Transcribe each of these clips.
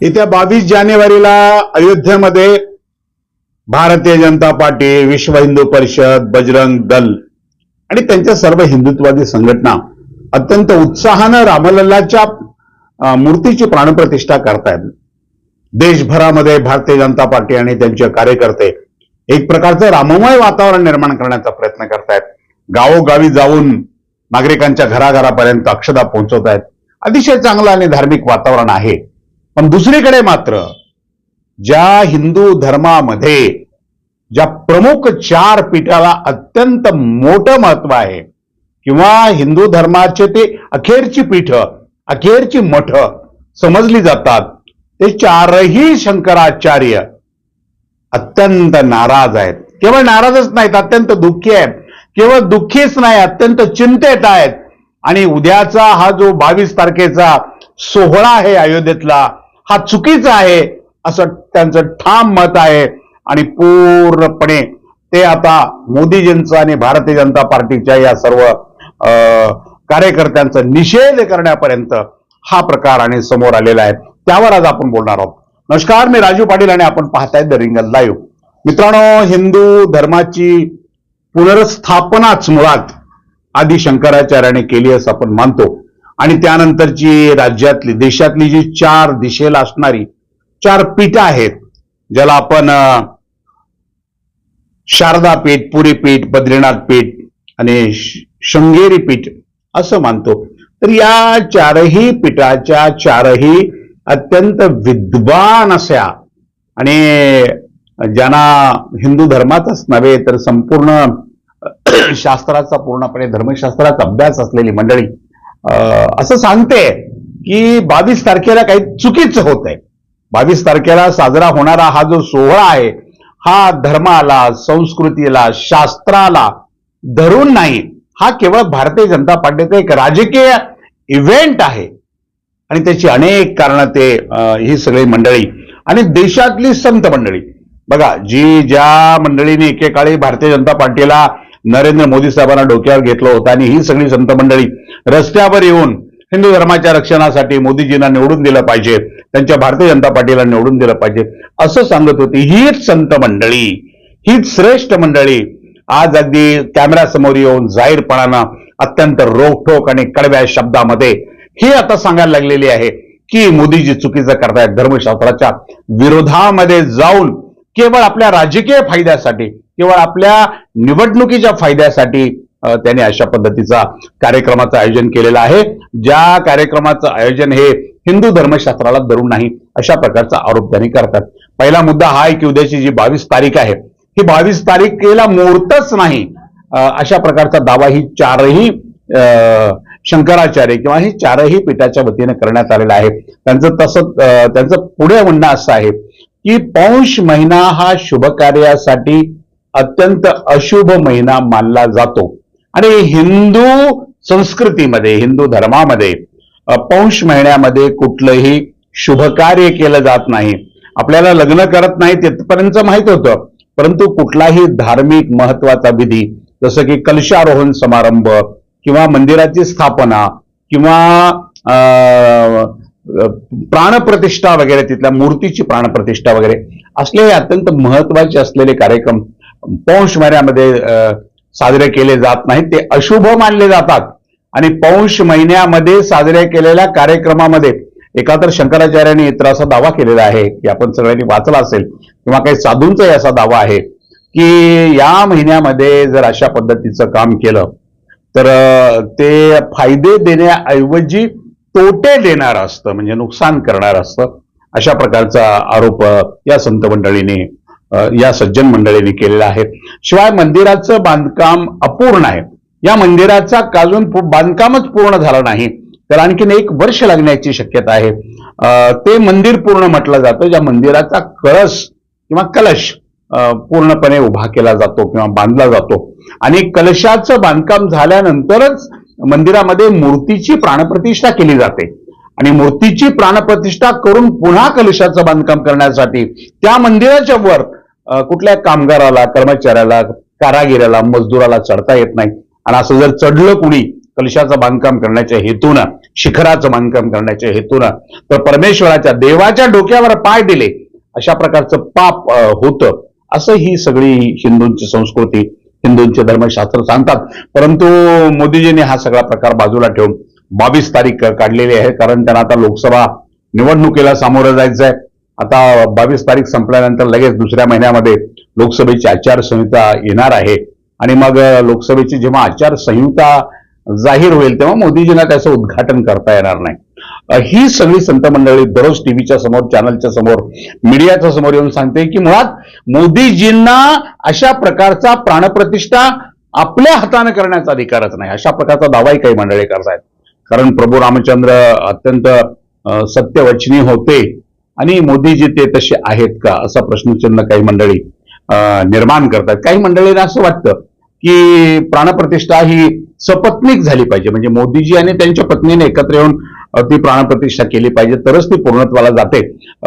येत्या बावीस जानेवारीला अयोध्येमध्ये भारतीय जनता पार्टी विश्व हिंदू परिषद बजरंग दल आणि त्यांच्या सर्व हिंदुत्ववादी संघटना अत्यंत उत्साहानं रामलल्लाच्या मूर्तीची प्राणप्रतिष्ठा करतायत. देशभरामध्ये भारतीय जनता पार्टी आणि त्यांचे कार्यकर्ते एक प्रकारचं राममय वातावरण निर्माण करण्याचा प्रयत्न करतायत. गावोगावी जाऊन नागरिकांच्या घराघरापर्यंत अक्षदा पोहोचवत आहेत अतिशय चांगलं आणि धार्मिक वातावरण आहे. पण दुसरीकडे मात्र ज्या हिंदू धर्मामध्ये ज्या प्रमुख चार पीठाला अत्यंत मोठं महत्त्व आहे किंवा हिंदू धर्माचे ते अखेरची पीठ अखेरची मठ समजली जातात ते चारही शंकराचार्य अत्यंत नाराज आहेत. केवळ नाराजच नाहीत अत्यंत दुःखी आहेत. केवळ दुःखीच नाही अत्यंत चिंतेत आहेत. आणि उद्याचा हा जो बावीस तारखेचा सोहळा आहे अयोध्येतला हा चुकीचा आहे असं त्यांचं ठाम मत आहे. आणि पूर्णपणे ते आता मोदीजींचं आणि भारतीय जनता पार्टीच्या या सर्व अं, कार्यकर्त्यांचा निषेध करण्यापर्यंत हा प्रकार आणि समोर आलेला आहे. त्यावर आज आपण बोलणार आहोत. नमस्कार मी राजू पाटील आणि आपण पाहताय द रिंगल लाईव्ह. मित्रांनो हिंदू धर्माची पुनर्स्थापनाच मुळात आदी शंकराचार्याने केली असं आपण मानतो. आणि त्यानंतरची राज्यातली देशातली जी चार दिशेला असणारी चार पीठ आहेत ज्याला आपण शारदा पीठ पुरी पीठ बद्रीनाथ पीठ आणि शृंगेरी पीठ असं मानतो. तर या चारही पीठाच्या चारही अत्यंत विद्वान अशा आणि ज्यांना हिंदू धर्मातच नव्हे तर संपूर्ण शास्त्राचा पूर्णपणे धर्मशास्त्राचा अभ्यास असलेली मंडळी असं सांगते की बावीस तारखेला काही चुकीचं होत आहे बावीस तारखेला साजरा होणारा हा जो सोहळा आहे हा धर्माला संस्कृतीला शास्त्राला धरून नाही. हा केवळ भारतीय जनता पार्टीचा एक राजकीय इव्हेंट आहे. आणि त्याची अनेक कारणं ते ही सगळी मंडळी आणि देशातली संत मंडळी. बघा जी ज्या मंडळीने एकेकाळी भारतीय जनता पार्टीला नरेंद्र मोदी साहेबांना डोक्यावर घेतलं होतं आणि ही सगळी संत मंडळी रस्त्यावर येऊन हिंदू धर्माच्या रक्षणासाठी मोदीजींना निवडून दिलं पाहिजे त्यांच्या भारतीय जनता पार्टीला निवडून दिलं पाहिजे असं सांगत होती हीच संत मंडळी हीच श्रेष्ठ मंडळी. आज अगदी कॅमेऱ्यासमोर येऊन जाहीरपणानं अत्यंत रोखोक आणि कडव्या शब्दामध्ये हे आता सांगायला लागलेली आहे की मोदीजी चुकीचं करतायत धर्मशास्त्राच्या विरोधामध्ये जाऊन केवळ आपल्या राजकीय फायद्यासाठी केवळ आपल्या निवडणुकीच्या फायद्यासाठी त्याने अशा पद्धतीचा कार्यक्रमाचं आयोजन केलेलं आहे. ज्या कार्यक्रमाचं आयोजन हे हिंदू धर्मशास्त्राला धरून नाही अशा प्रकारचा आरोप त्यांनी करतात. पहिला मुद्दा हा आहे की उद्याची जी बावीस तारीख आहे ही बावीस तारीखेला मुहूर्तच नाही अशा प्रकारचा दावा ही चारही शंकराचार्य किंवा ही चारही पीठाच्या वतीने करण्यात आलेला आहे. त्यांचं तसं त्यांचं पुढे म्हणणं असं आहे की पौष महिना हा शुभ कार्यासाठी अत्यंत अशुभ महिना मानला जातो. आणि हिंदू संस्कृतीमध्ये हिंदू धर्मामध्ये पौष महिन्यामध्ये कुठलंही शुभ कार्य केलं जात नाही. आपल्याला लग्न करत नाही तिथपर्यंत माहीत होतं. परंतु कुठलाही धार्मिक महत्त्वाचा विधी जसं की कलशारोहण समारंभ किंवा मंदिराची स्थापना किंवा प्राणप्रतिष्ठा वगैरे तिथल्या मूर्तीची प्राणप्रतिष्ठा वगैरे असलेले अत्यंत महत्त्वाचे असलेले कार्यक्रम पौष महिन्यामध्ये साजरे केले जात नाहीत. ते अशुभ मानले जातात. आणि पौष महिन्यामध्ये साजऱ्या केलेल्या कार्यक्रमामध्ये एका तर शंकराचार्यांनी इतर असा दावा केलेला आहे की आपण सगळ्यांनी वाचला असेल किंवा काही साधूंचाही असा दावा आहे की या महिन्यामध्ये जर अशा पद्धतीचं काम केलं तर ते फायदे देण्याऐवजी तोटे देणार असतं म्हणजे नुकसान करणार असतं अशा प्रकारचा आरोप या संत मंडळीने या सज्जन मंडळीने केलेला आहे. शिवाय मंदिराचं बांधकाम अपूर्ण आहे. या मंदिराचा काजून बांधकामच पूर्ण झालं नाही तर आणखीन एक वर्ष लागण्याची शक्यता आहे. ते मंदिर पूर्ण म्हटलं जातं ज्या मंदिराचा कळस किंवा कलश पूर्णपणे उभा केला जातो किंवा बांधला जातो. आणि कलशाचं बांधकाम झाल्यानंतरच मंदिरामध्ये मूर्तीची प्राणप्रतिष्ठा केली जाते. आणि मूर्तीची प्राणप्रतिष्ठा करून पुन्हा कलशाचं बांधकाम करण्यासाठी त्या मंदिराच्या वर कुठल्या कामगाराला कर्मचाऱ्याला कारागिराला मजदुराला चढता येत नाही. आणि असं जर चढलं कुणी कलशाचं बांधकाम करण्याच्या हेतूनं शिखराचं बांधकाम करण्याच्या हेतूनं तर परमेश्वराच्या देवाच्या डोक्यावर पाय दिले अशा प्रकारचं पाप होतं. असं ही सगळी हिंदूंची संस्कृती हिंदूंचे धर्मशास्त्र सांगतात. परंतु मोदीजींनी हा सगळा प्रकार बाजूला ठेवून बावीस तारीख काढलेली आहे. कारण त्यांना आता लोकसभा निवडणुकीला सामोरं जायचं आहे आता बावीस तारीख संपल्यानंतर लगेच दुसऱ्या महिन्यामध्ये लोकसभेची आचारसंहिता येणार आहे. आणि मग लोकसभेची जेव्हा आचारसंहिता जाहीर होईल तेव्हा मोदीजींना त्याचं उद्घाटन करता येणार नाही. ही सगळी संत मंडळी दररोज टीव्हीच्या समोर चॅनलच्या समोर मीडियाच्या समोर येऊन सांगते की मुळात मोदीजींना अशा प्रकारचा प्राणप्रतिष्ठा आपल्या हाताने करण्याचा अधिकारच नाही. अशा प्रकारचा दावाही काही मंडळी करतायत कारण प्रभू रामचंद्र अत्यंत सत्यवचनी होते आणि मोदीजी ते तसे आहेत का असा प्रश्नचिन्ह काही मंडळी अं, निर्माण करतात. काही मंडळींना असं वाटतं की प्राणप्रतिष्ठा ही सपत्नीक झाली पाहिजे. म्हणजे मोदीजी आणि त्यांच्या पत्नीने एकत्र येऊन ती प्राणप्रतिष्ठा केली पाहिजे. तरच ती पूर्णत्वाला जाते.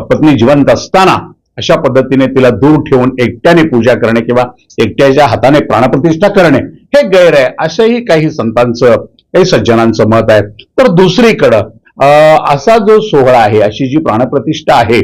पत्नी जिवंत असताना अशा पद्धतीने तिला दूर ठेवून एकट्याने पूजा करणे किंवा एकट्याच्या हाताने प्राणप्रतिष्ठा करणे हे गैर आहे. असंही काही संतांचं काही सज्जनांचं मत आहे. तर दुसरीकडं असा जो सोहळा आहे अशी जी प्राणप्रतिष्ठा आहे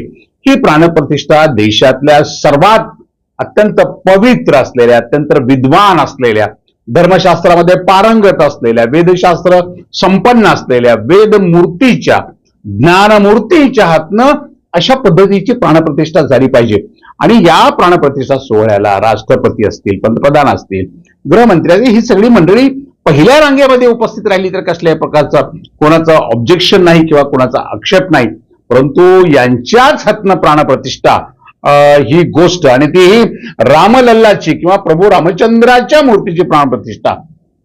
ही प्राणप्रतिष्ठा देशातल्या सर्वात अत्यंत पवित्र असलेल्या अत्यंत विद्वान असलेल्या धर्मशास्त्रामध्ये पारंगत असलेल्या वेदशास्त्र संपन्न असलेल्या वेदमूर्तीच्या ज्ञानमूर्तीच्या हातनं अशा पद्धतीची प्राणप्रतिष्ठा झाली पाहिजे. आणि या प्राणप्रतिष्ठा सोहळ्याला राष्ट्रपती असतील पंतप्रधान असतील गृहमंत्री असतील ही सगळी मंडळी पहिल्या रांगेमध्ये उपस्थित राहिली तर कसल्याही प्रकारचा कोणाचं ऑब्जेक्शन नाही किंवा कोणाचा आक्षेप नाही. परंतु यांच्याच हातनं प्राणप्रतिष्ठा ही गोष्ट आणि ती रामलल्लाची किंवा प्रभू रामचंद्राच्या मूर्तीची प्राणप्रतिष्ठा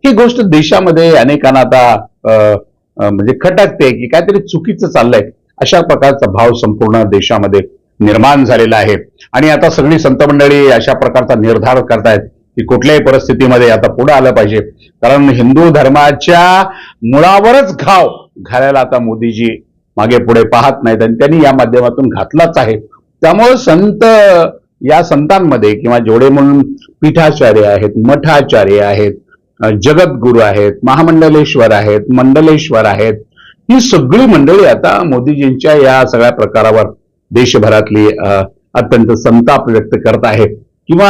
ही गोष्ट देशामध्ये अनेकांना आता म्हणजे खटकते की काहीतरी चुकीचं चाललंय. अशा प्रकारचा भाव संपूर्ण देशामध्ये निर्माण झालेला आहे. आणि आता सगळी संत मंडळी अशा प्रकारचा निर्धार करतायत की कुठल्याही परिस्थितीमध्ये आता पुढे आलं पाहिजे. कारण हिंदू धर्माच्या मुळावरच घाव घालायला आता मोदीजी मागे पुढे पाहत नाहीत आणि त्यांनी या माध्यमातून घातलाच आहे. त्यामुळे संत या संतांमध्ये किंवा जेवढे म्हणून पीठाचार्य आहेत मठाचार्य आहेत जगद्गुरु जगद्गुरू आहेत महामंडलेश्वर आहेत मंडलेश्वर आहेत ही सगळी मंडळी आता मोदीजींच्या या सगळ्या प्रकारावर देशभरातली अत्यंत संताप व्यक्त करत आहे किंवा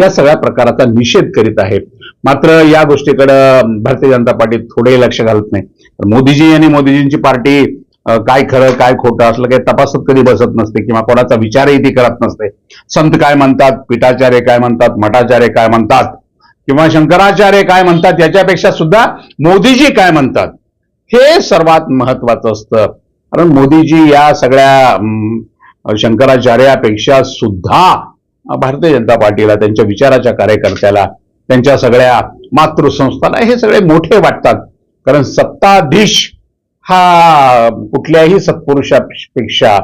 या सगळ्या प्रकाराचा निषेध करीत आहे. मात्र या गोष्टीकडं भारतीय जनता पार्टी थोडे लक्ष घालत नाही. तर मोदीजी आणि मोदीजींची पार्टी काय खरं काय खोटं असलं काही तपासत कधी बसत नसते किंवा कोणाचा विचारही ती करत नसते. संत काय म्हणतात पीठाचार्य काय म्हणतात मठाचार्य काय म्हणतात किंवा शंकराचार्य काय म्हणतात याच्यापेक्षा सुद्धा मोदीजी काय म्हणतात हे सर्वात महत्वाचं असतं. कारण मोदीजी या सगळ्या शंकराचार्यापेक्षा सुद्धा भारतीय जनता पार्टीला त्यांच्या विचाराच्या कार्यकर्त्याला त्यांच्या सगळ्या मातृसंस्थाला हे सगळे मोठे वाटतात. कारण सत्ताधीश हा कुठल्याही सत्पुरुषापेक्षा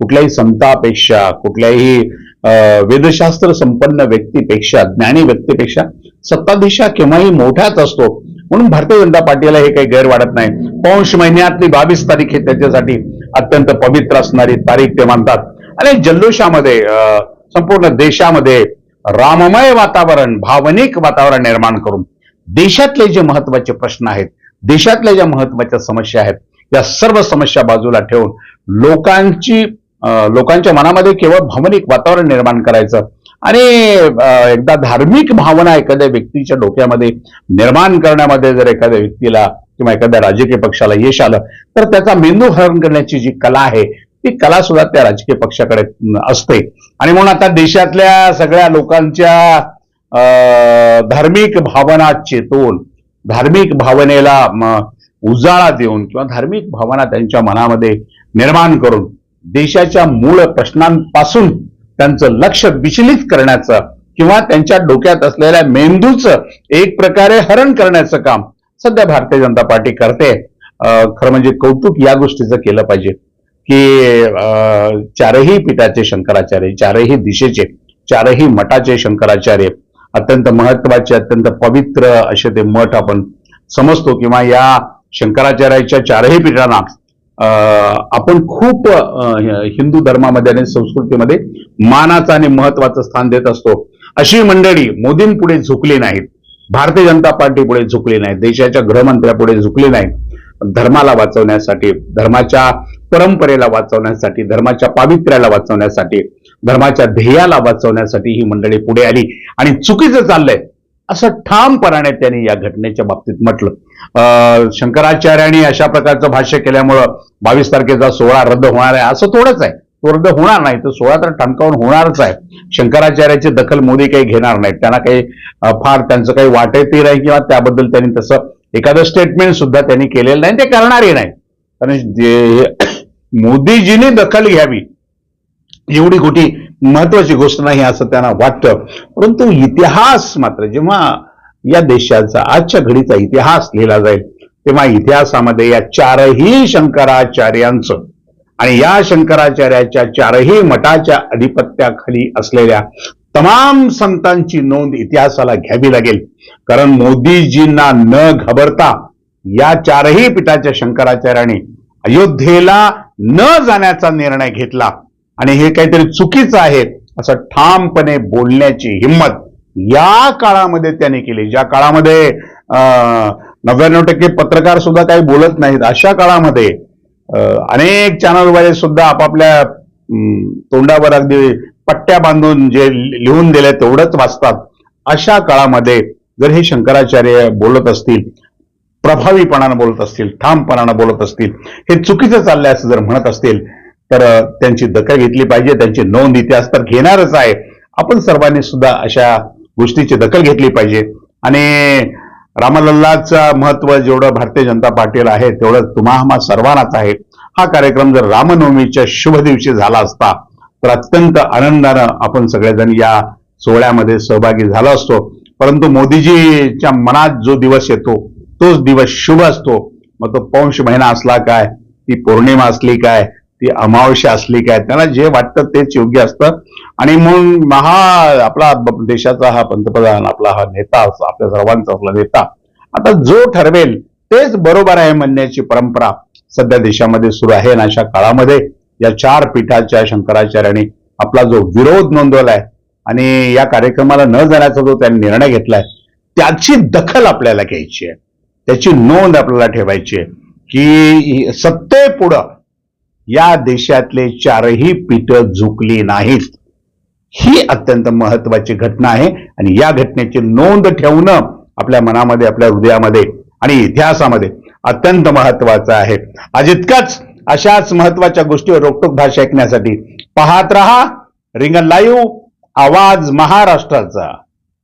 कुठल्याही संतापेक्षा कुठल्याही अं, वेदशास्त्र संपन्न व्यक्तीपेक्षा ज्ञानी व्यक्तीपेक्षा सत्ताधीशा केव्हाही मोठाच असतो. म्हणून भारतीय जनता पार्टीला हे काही गैर वाटत नाही. पौष महिन्यातली बावीस तारीख हे त्याच्यासाठी अत्यंत पवित्र असणारी तारीख ते मानतात. आणि जल्लोषामध्ये अं, संपूर्ण देशामध्ये राममय वातावरण भावनिक वातावरण निर्माण करून देशातले जे महत्त्वाचे प्रश्न आहेत देशातल्या ज्या महत्त्वाच्या समस्या आहेत या सर्व समस्या बाजूला ठेवून लोकांची लोकांच्या मनामध्ये केवळ भावनिक वातावरण निर्माण करायचं आणि एकदा धार्मिक भावना एखाद्या व्यक्तीच्या डोक्यामध्ये निर्माण करण्यामध्ये जर एखाद्या व्यक्तीला किंवा एखाद्या राजकीय पक्षाला यश आलं तर त्याचा मेंदू हरण करण्याची जी कला आहे ती कला सुद्धा त्या राजकीय पक्षाकडे असते. आणि म्हणून आता देशातल्या सगळ्या लोकांच्या अं, धार्मिक भावना चेतवून धार्मिक भावनेला उजाळा देऊन किंवा धार्मिक भावना त्यांच्या मनामध्ये निर्माण करून देशाच्या मूळ प्रश्नांपासून त्यांचं लक्ष विचलित करण्याचं किंवा त्यांच्या डोक्यात असलेल्या मेंदूचं एक प्रकारे हरण करण्याचं काम सध्या भारतीय जनता पार्टी करते. खरं म्हणजे कौतुक या गोष्टीचं केलं पाहिजे की अं, चारही पीठाचे शंकराचार्य चारही दिशेचे चारही मठाचे शंकराचार्य अत्यंत महत्त्वाचे अत्यंत पवित्र असे ते मठ आपण समजतो किंवा या शंकराचार्याच्या चारही पीठांना अं, आपण खूप हिंदू धर्मामध्ये आणि संस्कृतीमध्ये मानाचं आणि महत्वाचं स्थान देत असतो. अशी मंडळी मोदींपुढे झुकली नाहीत. भारतीय जनता पार्टी पुढे झुकली नाही देशाच्या गृहमंत्र्यापुढे झुकली नाही धर्माला वाचवण्यासाठी धर्माच्या परंपरेला वाचवण्यासाठी धर्माच्या पावित्र्याला वाचवण्यासाठी धर्माच्या ध्येयाला वाचवण्यासाठी ही मंडळी पुढे आली. आणि चुकीचं चाललंय. असं ठामपणाने त्यांनी या घटनेच्या बाबतीत म्हटलं. अं, शंकराचार्यांनी अशा प्रकारचं भाष्य केल्यामुळं बावीस तारखेचा सोहळा रद्द होणार आहे. असं थोडंच आहे. तो रद्द होणार नाही. तर सोहळा तर ठणकावून होणारच आहे. शंकराचार्याची दखल मोदी काही घेणार नाहीत. त्यांना काही फार त्यांचं काही वाटतही नाही किंवा त्याबद्दल त्यांनी तसं एखादं स्टेटमेंट सुद्धा त्यांनी केलेलं नाही. ते करणारही नाही. कारण जे- मोदीजींनी दखल घ्यावी एवढी मोठी महत्वाची गोष्ट नाही असं त्यांना वाटतं. परंतु इतिहास मात्र जेव्हा या देशाचा आजच्या घडीचा इतिहास लिहिला जाईल तेव्हा इतिहासामध्ये या चारही शंकराचार्यांचं आणि या शंकराचार्याच्या चारही मठाच्या अधिपत्याखाली असलेल्या तमाम संतांची नोंद इतिहासाला घ्यावी लागेल. कारण मोदीजींना न घाबरता या चारही पीठाच्या शंकराचार्याने अयोध्येला न जाण्याचा निर्णय घेतला. आणि हे काहीतरी चुकीचं आहे असं ठामपणे बोलण्याची हिंमत या काळामध्ये त्याने केली. ज्या काळामध्ये नव्याण्णव टक्के पत्रकार सुद्धा काही बोलत नाहीत अशा काळामध्ये अनेक चॅनलवाले सुद्धा आपापल्या तोंडावर अगदी पट्ट्या बांधून जे लिहून दिले तेवढंच वाचतात. अशा काळामध्ये जर हे शंकराचार्य बोलत असतील प्रभावीपणानं बोलत असतील ठामपणानं बोलत असतील हे चुकीचं चाललंय असं जर म्हणत असतील तर त्यांची दखल घेतली पाहिजे त्यांची नोंद इतिहास तर घेणारच आहे. आपण सर्वांनी सुद्धा अशा गोष्टीची दखल घेतली पाहिजे. आणि रामलल्लाचं महत्त्व जेवढं भारतीय जनता पार्टीला आहे तेवढं तुम्हा सर्वांनाच आहे. हा कार्यक्रम जर रामनवमीच्या शुभ दिवशी झाला असता तर अत्यंत आनंदानं आपण सगळेजण या सोहळ्यामध्ये सहभागी झालो असतो. परंतु मोदीजीच्या मनात जो दिवस येतो तोच दिवस शुभ असतो. मग तो पौष महिना असला काय ती पौर्णिमा असली काय ती अमावस्या असली काय त्यांना जे वाटतं तेच योग्य असतं. आणि मग हा आपला देशाचा हा पंतप्रधान आपला हा नेता आपल्या सर्वांचा आपला नेता आता जो ठरवेल तेच बरोबर आहे म्हणण्याची परंपरा सध्या देशामध्ये सुरू आहे. आणि अशा काळामध्ये या चार पीठाच्या शंकराचार्यांनी आपला जो विरोध नोंदवलाय आणि या कार्यक्रमाला न जाण्याचा जो त्यांनी निर्णय घेतलाय त्याची दखल आपल्याला घ्यायची आहे. त्याची नोंद आपल्याला ठेवायची आहे की सत्तेपुढं या देशातले चारही पीठं झुकली नाहीत. ही अत्यंत महत्वाची घटना आहे आणि या घटनेची नोंद ठेवणं आपल्या मनामध्ये आपल्या हृदयामध्ये आणि इतिहासामध्ये अत्यंत महत्वाचं आहे. आज इतकंच अशाच महत्त्वाच्या गोष्टीवर रोकटोक भाषा ऐकण्यासाठी पाहत रहा. रिंगण लाईव्ह आवाज महाराष्ट्राचा.